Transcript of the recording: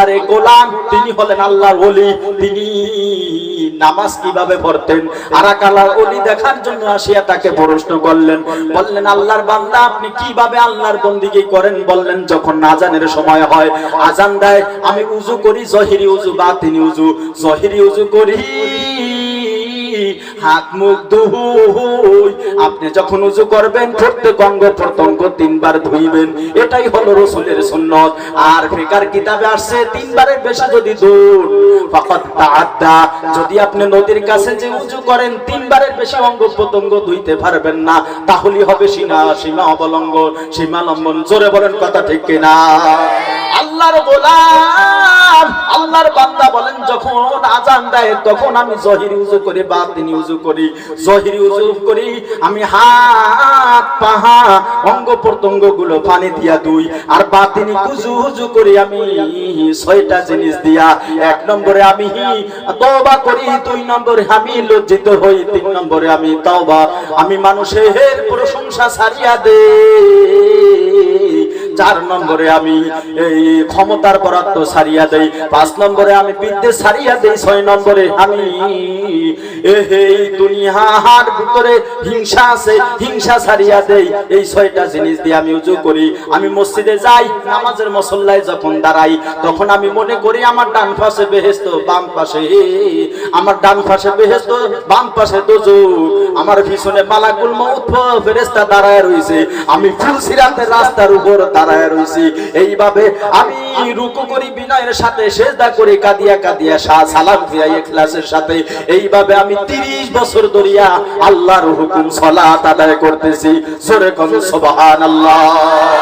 আল্লাহর গোলাম, তিনি হলেন আল্লাহর ওলি, তিনি নামাজ কীভাবে পড়তেন? আরাকালার ওলি দেখার জন্য আসিয়া তাকে প্রশ্ন করলেন, বললেন, আল্লাহর বান্দা, আপনি কীভাবে আল্লাহর বন্দিগি করেন? বললেন, যখন আজানের সময় হয়, আজান দেয়, আমি উজু করি, জহিরি উজু বা তিনি উজু জহিরি উজু করি। হাত মুখ ধুই আপনি যখন উজু করবেন প্রত্যেক অঙ্গ প্রত্যঙ্গ তিনবার ধুইবেন। এটাই হলো রসুলের সুন্নত। আর ফিকার কিতাবে আসছে, তিনবারের বেশি যদি দূর ফাকাত তাআদ্দা যদি আপনি নদীর কাছে যে উজু করেন, তিনবারের বেশি অঙ্গ প্রত্যঙ্গ ধুইতে পারবেন না। তাহলে হবে সীমা সীমা অবলম্বন সীমা লম্বন জোরে বলেন কথা ঠিক কিনা? আল্লাহর গোলাম। আল্লাহর বান্দা বলেন, যখন আজান দেয়, তখন আমি জহিরি উজু করি বা তিনি উজু করি। জহিরি উজু করি, আমি হাত পাহা অঙ্গ প্রত্যঙ্গগুলো পানি দিয়া দুই আর বা তিনি উজু উজু করি আমি ছয়টা জিনিস দিয়া। এক নম্বরে আমি তওবা করি, দুই নম্বরে আমি লজ্জিত হই, তিন নম্বরে আমি তওবা। আমি মানুষের প্রশংসা ছাড়িয়া দেই। চার নম্বরে আমি এই ক্ষমতার বরাদ্দ ছাড়িয়া দেই। পাঁচ নম্বরে আমি বিদ্যে ছাড়িয়া দেই ছয় নম্বরে। আমি এই দুনিয়ার ভিতরে হিংসা আছে, হিংসা ছাড়িয়া দেই। এই ছয়টা জিনিস দিয়ে আমি উজু করি। আমি মসজিদে যাই, নামাজের মসল্লায় যখন দাঁড়াই, তখন আমি মনে করি আমার ডান পাশে বেহেস্ত বাম পাশে আমার ডান পাশে বেহেস্ত বাম পাশে দোজক আমার পিছনে মালাকুল মউত ফেরেশতা দাঁড়ায় রইছে। আমি ফুলসিরাতের রাস্তার উপর দাঁড়ায় রইছি। এইভাবে আমি রুকু করি, বিনয়ের সাথে সেজদা করি কাঁদিয়া কাঁদিয়া শাহ সালাম ফিরাই ইখলাসের সাথে। এইভাবে আমি 30 বছর ধরিয়া আল্লাহর হুকুম, সলাত আদায় করতেছি। সোরে কম কোন, সুবহানাল্লাহ।